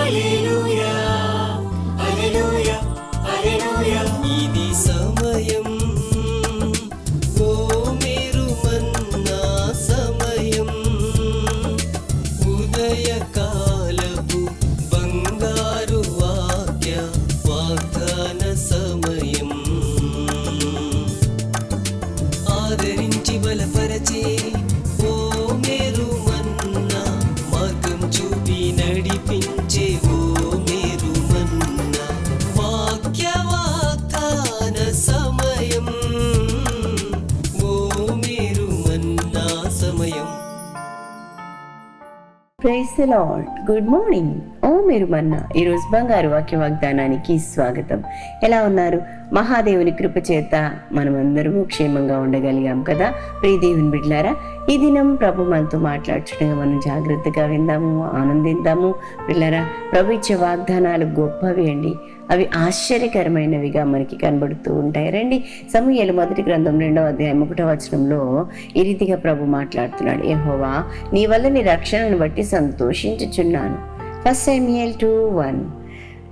Aleluia. Praise Lord good morning ఓ మీరు మన్న. ఈరోజు బంగారు వాక్య వాగ్దానానికి స్వాగతం. ఎలా ఉన్నారు? మహాదేవుని కృప చేత మనమందరము క్షేమంగా ఉండగలిగాం కదా? ప్రియదేవుని బిడ్లారా ఈ దినం ప్రభు మనతో మాట్లాడుచుండగా మనం జాగ్రత్తగా విందాము ఆనందిద్దాము. బిడ్లారా ప్రభు ఇచ్చే వాగ్దానాలు గొప్పవి అండి. అవి ఆశ్చర్యకరమైనవిగా మనకి కనబడుతూ ఉంటాయి. రండి సమూహలు మొదటి గ్రంథం రెండవ అధ్యాయం ఒకటో వచనంలో ఈ రీతిగా ప్రభు మాట్లాడుతున్నాడు. ఏహోవా నీ వల్ల నీ రక్షణను బట్టి సంతోషించుచున్నాను. 1 Samuel 2 1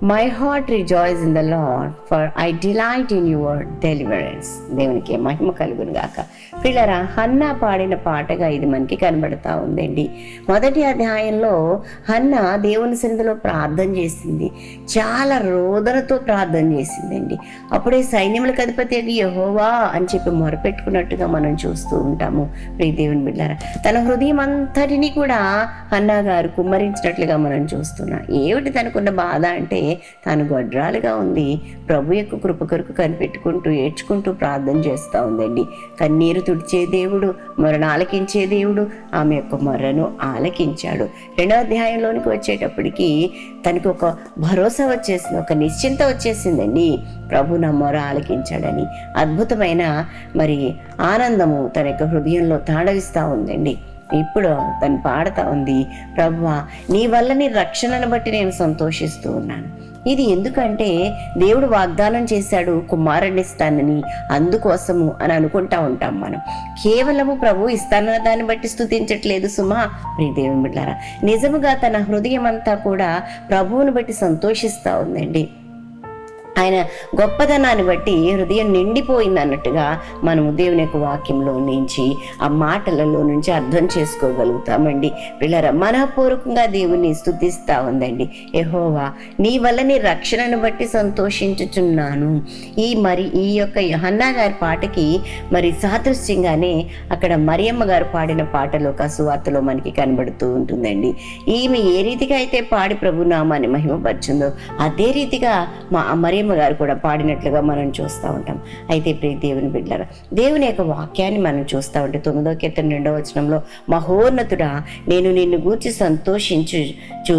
my heart rejoices in the Lord for I delight in your deliverance దేవునికి మహిమ కలుగును గాక. పిల్లరా హన్నా పాడిన పాటగా ఇది మనకి కనబడతా ఉందండి. మొదటి అధ్యాయంలో హన్నా దేవుని సన్నిధిలో ప్రార్థన చేసింది. చాలా రోదనతో ప్రార్థన చేసిందండి. అప్పుడే సైన్యములకు అధిపతి అది యహోవా అని చెప్పి మొరపెట్టుకున్నట్టుగా మనం చూస్తూ ఉంటాము. ప్రియ దేవుని బిడ్డారా తన హృదయం అంతటిని కూడా హన్నా గారు కుమ్మరించినట్లుగా మనం చూస్తున్నాం. ఏమిటి తనకున్న బాధ అంటే తాను గొడ్రాలుగా ఉంది. ప్రభు యొక్క కృప కొరకు కనిపెట్టుకుంటూ ఏడ్చుకుంటూ ప్రార్థన చేస్తూ ఉందండి. కన్నీరు తుడిచే దేవుడు మొరను ఆలకించే దేవుడు ఆమె యొక్క మొర్రను ఆలకించాడు. రెండో అధ్యాయంలోనికి వచ్చేటప్పటికి తనకు ఒక భరోసా వచ్చేసింది ఒక నిశ్చింత వచ్చేసిందండి. ప్రభు నా మొర ఆలకించాడని. అద్భుతమైన మరి ఆనందము తన యొక్క హృదయంలో తాడవిస్తూ ఉందండి. ఇప్పుడు తను పాడుతా ఉంది ప్రభువా నీ వల్ల నీ రక్షణను బట్టి నేను సంతోషిస్తూ ఉన్నాను. ఇది ఎందుకంటే దేవుడు వాగ్దానం చేశాడు కుమారుడిని ఇస్తానని. అందుకోసము అని అనుకుంటా ఉంటాం మనం. కేవలము ప్రభు ఇస్తానన్న దాన్ని బట్టి స్థుతించట్లేదు సుమా. ప్రియ దేవుని బిడ్డారా నిజముగా తన హృదయం అంతా కూడా ప్రభువుని బట్టి సంతోషిస్తూ ఉందండి. ఆయన గొప్పదనాన్ని బట్టి హృదయం నిండిపోయింది అన్నట్టుగా మనము దేవుని యొక్క వాక్యంలో నుంచి ఆ మాటలలో నుంచి అర్థం చేసుకోగలుగుతామండి. పిల్లర మనపూర్వకంగా దేవుని స్థుతిస్తా ఉందండి. ఎహోవా నీ వల్ల నీ రక్షణను బట్టి సంతోషించుచున్నాను. ఈ మరి ఈ యొక్క యహన్నా గారి పాటకి మరి సాదృశ్యంగానే అక్కడ మరియమ్మ గారు పాడిన పాటలో కసువార్తలో మనకి కనబడుతూ ఉంటుందండి. ఈమె ఏ రీతిగా అయితే పాడి ప్రభు నామాన్ని మహిమపరిచిందో అదే రీతిగా మా మరియమ్మ గారు కూడా పాడినట్లుగా మనం చూస్తూ ఉంటాం. అయితే ప్రియ దేవుని బిడ్డల దేవుని యొక్క వాక్యాన్ని మనం చూస్తూ ఉంటే తొమ్మిదో కీర్తన రెండో వచనంలో మహోన్నతుడా నేను నిన్ను గూర్చి సంతోషించు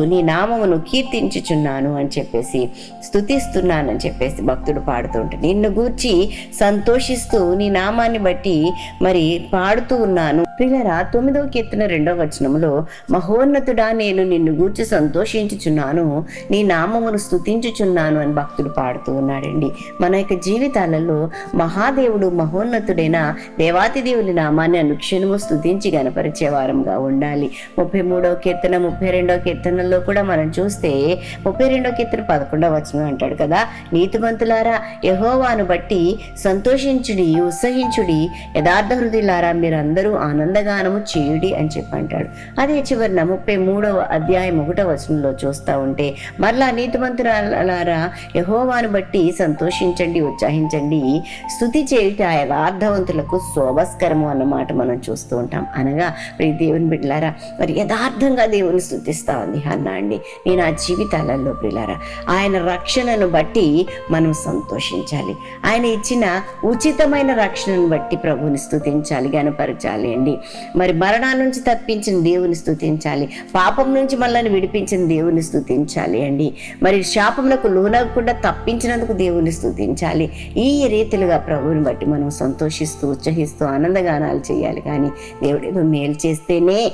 నీ నామమును కీర్తించుచున్నాను అని చెప్పేసి స్థుతిస్తున్నానని చెప్పేసి భక్తుడు పాడుతూ ఉంటాడు. నిన్ను గూర్చి సంతోషిస్తూ నీ నామాన్ని బట్టి మరి పాడుతూ ఉన్నాను ప్రియులరా తొమ్మిదవ కీర్తన రెండవ వచనములో మహోన్నతుడా నేను నిన్ను గూర్చి సంతోషించుచున్నాను. నీ నామమును స్థుతించుచున్నాను అని భక్తుడు పాడుతూ ఉన్నాడండి. మన యొక్క జీవితాలలో మహాదేవుడు మహోన్నతుడైన దేవాతి దేవుని నామాన్ని అనుక్షణము స్థుతించి గనపరిచే వారంగా ఉండాలి. ముప్పై మూడవ కీర్తన ముప్పై రెండవ కీర్తనలో కూడా మనం చూస్తే ముప్పై రెండవ కీర్తన పదకొండవ వచనం అంటాడు కదా. నీతిమంతులారా యహోవాను బట్టి సంతోషించుడి ఉత్సహించుడి యథార్థ హృదయులారా మీరందరూ మందగానము చేయుడి అని చెప్పి అంటాడు అదే చివరిన ముప్పై మూడవ అధ్యాయం ఒకటవ వచనంలో చూస్తూ ఉంటే మరలా నీతిమంతురాలారా యహోవాను బట్టి సంతోషించండి ఉత్సాహించండి. స్థుతి చేయుట యథార్థవంతులకు శోభస్కరము అన్నమాట మనం చూస్తూ ఉంటాం. అనగా మరి దేవుని బిడ్డలారా మరి యథార్థంగా దేవుని స్థుతిస్తా ఉంది అన్న అండి. నేను ఆ జీవితాలలో ప్రియులారా ఆయన రక్షణను బట్టి మనం సంతోషించాలి. ఆయన ఇచ్చిన ఉచితమైన రక్షణను బట్టి ప్రభుని స్థుతించాలి గనపరచాలి అండి. మరి మరణాల నుంచి తప్పించిన దేవుని స్థుతించాలి పాపం నుంచి మనల్ని విడిపించిన దేవుని స్థుతించాలి అండి. మరి శాపములకు లోనకుండా తప్పించినందుకు దేవుని స్థుతించాలి ఈ రీతిలుగా ప్రభువుని బట్టి మనం సంతోషిస్తూ ఉత్సహిస్తూ ఆనందగానాలు చేయాలి. కానీ దేవుడు మేలు చేస్తేనే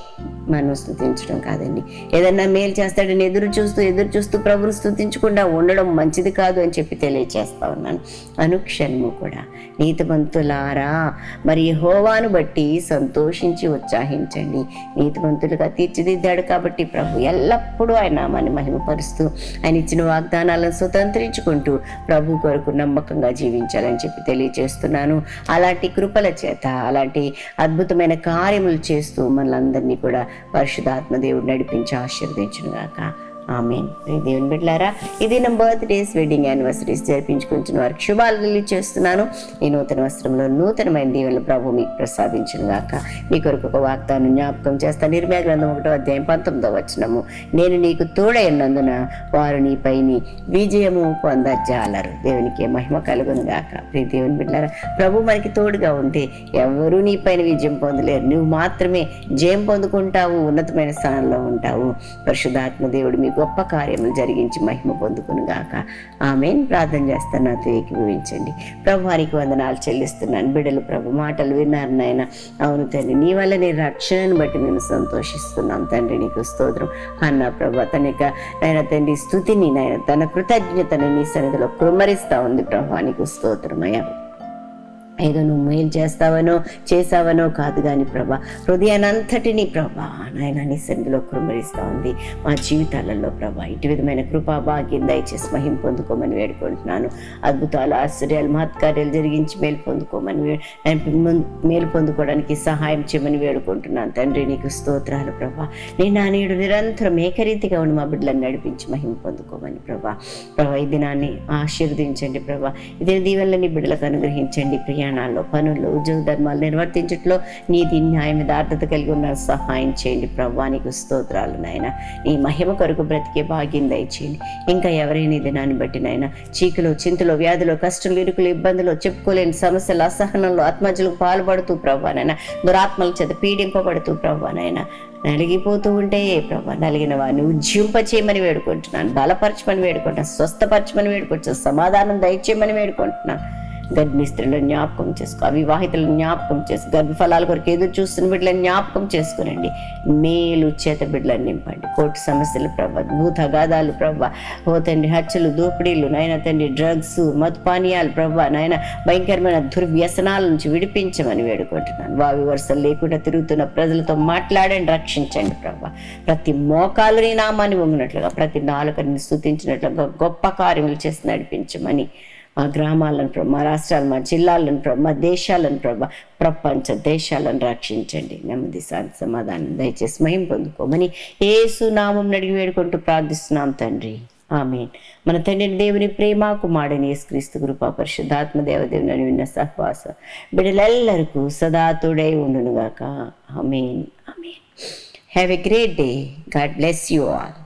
మనం స్థుతించడం కాదండి. ఏదన్నా మేలు చేస్తాడని ఎదురు చూస్తూ ఎదురు చూస్తూ ప్రభుని స్థుతించకుండా ఉండడం మంచిది కాదు అని చెప్పి తెలియచేస్తా ఉన్నాను. అనుక్షణము కూడా. నీతిమంతులారా మరి హోవాను బట్టి సంతోషం సంతోషించి ఉత్సాహించండి. నీతివంతులుగా తీర్చిదిద్దాడు కాబట్టి ప్రభు ఎల్లప్పుడూ ఆయన నామాన్ని మహిమపరుస్తూ ఆయన ఇచ్చిన వాగ్దానాలను స్వతంత్రించుకుంటూ ప్రభు కొరకు నమ్మకంగా జీవించాలని చెప్పి తెలియజేస్తున్నాను. అలాంటి కృపల చేత అలాంటి అద్భుతమైన కార్యములు చేస్తూ మనలందరినీ కూడా పరిశుధాత్మ దేవుడు నడిపించి కాక ఆమె దేవుని బిడ్డారా ఇది నా బర్త్డేస్ వెడ్డింగ్ యానివర్సరీస్ జరిపించుకుంటున్న వారికి శుభాలు చేస్తున్నాను ఈ నూతన వస్త్రంలో నూతనమైన దీవెనలు ప్రభు మీకు ప్రసాదించిన గాక. మీ కొరకు ఒక వాగ్దానం జ్ఞాపకం చేస్తాను నిర్మయ గ్రంథం ఒకటో అధ్యాయం పంతొమ్మిదో వచ్చినము నేను నీకు తోడైనందున వారు నీపైని విజయము పొందజాలరు. దేవునికి మహిమ కలుగును గాక. ప్రీ దేవుని బిడ్డారా ప్రభు మనకి తోడుగా ఉంటే ఎవరూ నీపైన విజయం పొందలేరు. నువ్వు మాత్రమే జయం పొందుకుంటావు ఉన్నతమైన స్థానంలో ఉంటావు. పరిశుధాత్మ దేవుడు మీకు గొప్ప కార్యములు జరిగించి మహిమ పొందుకును గాక. ఆమెన్. ప్రార్థన చేస్తాను నాతో ఏకీభవించండి ప్రభువానికి వందనాలు చెల్లిస్తున్నాను. బిడ్డలు ప్రభు మాటలు విన్నారు నాయన. అవును తండ్రి నీ వల్ల నీ రక్షణను బట్టి మేము సంతోషిస్తున్నాం తండ్రి. నీకు స్తోత్రం. అన్న ప్రభు తన యొక్క నాయన తండ్రి స్థుతిని నాయన తన కృతజ్ఞతను నీ సన్నిధిలో కుమ్మరిస్తా ఉంది. ప్రభు నీకు స్తోత్రమయ్యా. ఏదో నువ్వు మేలు చేస్తావనో చేసావనో కాదు కానీ ప్రభా హృదయానంతటినీ ప్రభా నాయన నీ సన్నిధిలో కురుమరిస్తూ ఉంది. మా జీవితాలలో ప్రభా ఇటు విధమైన కృపా భాగ్యం దయచేసి మహిం పొందుకోమని వేడుకుంటున్నాను. అద్భుతాలు ఆశ్చర్యాలు మహత్కార్యాలు జరిగించి మేలు పొందుకోమని మేలు పొందుకోవడానికి సహాయం చేయమని వేడుకుంటున్నాను. తండ్రి నీకు స్తోత్రాలు ప్రభా. నేను నా నేడు నిరంతరం ఏకరీతిగా ఉండి మా బిడ్డలను నడిపించి మహిమ పొందుకోమని ప్రభా. ప్రభా ఈ దినాన్ని ఆశీర్వదించండి ప్రభా. ఇదే దీవెనని బిడ్డలకు అనుగ్రహించండి ప్రియ ప్రయాణాల్లో పనుల్లో ఉద్యోగ ధర్మాలు నిర్వర్తించట్లో నీతి న్యాయం యథార్థత కలిగి ఉన్న సహాయం చేయండి. ప్రభా నీకు స్తోత్రాలు నాయన. నీ మహిమ కొరకు బ్రతికే భాగ్యం దయచేయండి. ఇంకా ఎవరైనా దినాన్ని బట్టి నాయన చీకులు చింతలు వ్యాధులు కష్టాలు ఇరుకులు ఇబ్బందులు చెప్పుకోలేని సమస్యలు అసహనంలో ఆత్మహత్యలకు పాల్పడుతూ ప్రభా దురాత్మల చేత పీడింపబడుతూ ప్రభా నాయన. నలిగిపోతూ ఉంటే ప్రభా నలిగిన వారిని ఉజ్జింపచేయమని వేడుకుంటున్నాను. బలపరచమని వేడుకుంటున్నాను. స్వస్థపరచమని వేడుకుంటున్నాను. సమాధానం దయచేయమని వేడుకుంటున్నాను. గర్భిణిస్త్రీలను జ్ఞాపకం చేసుకో అవివాహితులను జ్ఞాపకం చేసుకో గర్భఫలాల కొరకు ఎదురు చూస్తున్న బిడ్డలను జ్ఞాపకం చేసుకునండి. మేలు చేత బిడ్డలను నింపండి. కోర్టు సమస్యలు ప్రభ భూతగాదాలు ప్రభ ఓ తండ్రి హత్యలు దోపిడీలు నాయన తండ్రి డ్రగ్స్ మధుపానీయాలు ప్రభ నాయన భయంకరమైన దుర్వ్యసనాల నుంచి విడిపించమని వేడుకుంటున్నాను. వావి వరుసలు లేకుండా తిరుగుతున్న ప్రజలతో మాట్లాడండి రక్షించండి ప్రభ ప్రతి మోకాలు నీ నామాన్ని వంగినట్లుగా ప్రతి నాలుకని స్థుతించినట్లుగా గొప్ప కార్యములు చేసి నడిపించమని మా గ్రామాలను ప్రభు మా రాష్ట్రాలను మా జిల్లాలను ప్రభు మా దేశాలను ప్రభు ప్రపంచ దేశాలను రక్షించండి. నెమ్మది శాంతి సమాధానం దయచేసి మహిం పొందుకోమని ఏసు నామం నడిగి వేడుకుంటూ ప్రార్థిస్తున్నాం తండ్రి. ఆమెన్. మన తండ్రి దేవుని ప్రేమ కుమారుని యేసుక్రీస్తు కృప పరిశుద్ధాత్మ దేవదేవుని అని విన్న సహవాస బిడ్డలెల్లరికూ సదా తోడై ఉండునుగాక. Amen. Amen. Have a great day God bless you all